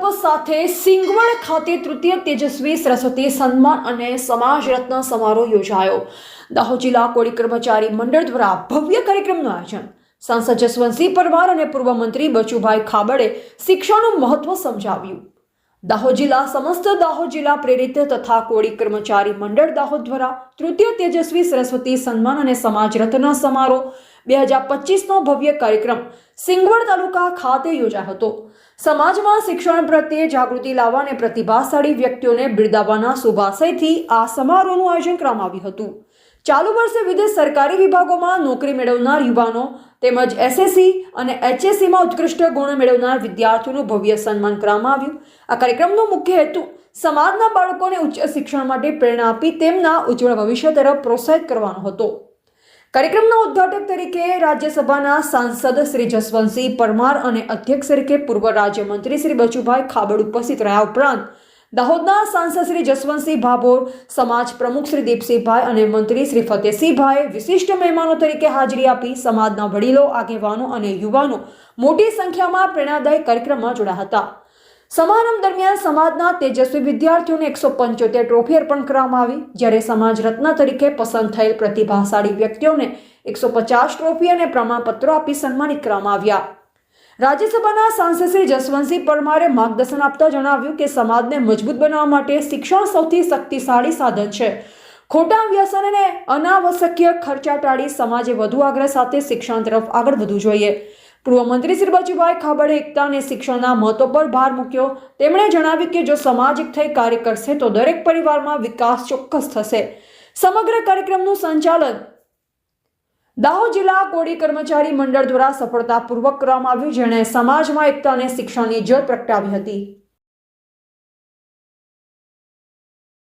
સંકલ્પ સાથે સિંગવડ ખાતે તૃતીય તેજસ્વી સરસ્વતી સન્માન અને સમાજ રત્ન સમારોહ યોજાયો. દાહોદ જિલ્લા કોળી કર્મચારી મંડળ દ્વારા ભવ્ય કાર્યક્રમનું આયોજન. સાંસદ જસવંતસિંહ પરમાર અને પૂર્વ મંત્રી બચુભાઈ ખાબડે શિક્ષણનું મહત્વ સમજાવ્યું. દાહોદ જિલ્લા સમસ્ત દાહોદ જિલ્લા પ્રેરિત તથા કોળી કર્મચારી મંડળ દાહોદ દ્વારા તૃતીય તેજસ્વી સરસ્વતી સન્માન અને સમાજ રત્ન સમારોહ બે હજાર પચીસનો ભવ્ય કાર્યક્રમ સિંગવડ તાલુકા ખાતે યોજાયો હતો. સમાજમાં શિક્ષણ પ્રત્યે જાગૃતિ લાવવા અને પ્રતિભાશાળી વ્યક્તિઓને બિરદાવવાના શુભાશયથી આ સમારોહનું આયોજન કરવામાં આવ્યું હતું. ચાલુ વર્ષે વિદેશ સરકારી વિભાગોમાં નોકરી મેળવનાર યુવાનો તેમજ એસએસસી અને એચએસસીમાં ઉત્કૃષ્ટ ગુણ મેળવનાર વિદ્યાર્થીઓનું ભવ્ય સન્માન કરવામાં આવ્યું. આ કાર્યક્રમનો મુખ્ય હેતુ સમાજના બાળકોને ઉચ્ચ શિક્ષણ માટે પ્રેરણા આપી તેમના ઉજ્જવળ ભવિષ્ય તરફ પ્રોત્સાહિત કરવાનો હતો. કાર્યક્રમના ઉદ્ઘાટક તરીકે રાજ્યસભાના સાંસદ શ્રી જસવંતસિંહ પરમાર અને અધ્યક્ષ તરીકે પૂર્વ રાજ્યમંત્રી શ્રી બચુભાઈ ખાબડ ઉપસ્થિત રહ્યા ઉપરાંત દાહોદના સાંસદ શ્રી જસવંતસિંહ ભાભોર, સમાજ પ્રમુખ શ્રી દીપસિંહભાઈ અને મંત્રી શ્રી ફતેહસિંહભાઈ વિશિષ્ટ મહેમાનો તરીકે હાજરી આપી સમાજના વડીલો, આગેવાનો અને યુવાનો મોટી સંખ્યામાં પ્રેરણાદાયક કાર્યક્રમમાં જોડાયા હતા. સમારંભ દરમિયાન સમાજના તેજસ્વી વિદ્યાર્થીઓને એકસો પંચોતેર ટ્રોફી અર્પણ કરવામાં આવી. જ્યારે સમાજ રત્ન તરીકે પસંદ થયેલ પ્રતિભાશાળી વ્યક્તિઓને એકસો પચાસ ટ્રોફી અને પ્રમાણપત્રો આપી સન્માનિત કરવામાં આવ્યા. રાજ્યસભાના સાંસદ શ્રી જસવંતસિંહ પરમારે માર્ગદર્શન આપતા જણાવ્યું કે સમાજને મજબૂત બનાવવા માટે શિક્ષણ સૌથી શક્તિશાળી સાધન છે. ખોટા વ્યસન અને અનાવશ્યકીય ખર્ચા ટાળી સમાજે વધુ આગ્રહ સાથે શિક્ષણ તરફ આગળ વધવું જોઈએ. પૂર્વ મંત્રી શ્રી બચુભાઈ ખાબડે એકતા અને શિક્ષણના મહત્વ પર ભાર મૂક્યો. તેમણે જણાવ્યું કે જો સમાજ એક થઈ કાર્ય કરશે, તો દરેક પરિવારમાં વિકાસ ચોક્કસ થશે. સમગ્ર કાર્યક્રમનું સંચાલન દાહોદ જિલ્લા કોડી કર્મચારી મંડળ દ્વારા સફળતાપૂર્વક કરવામાં આવ્યું, જેણે સમાજમાં એકતા અને શિક્ષણની જ્યોત પ્રગટાવી હતી.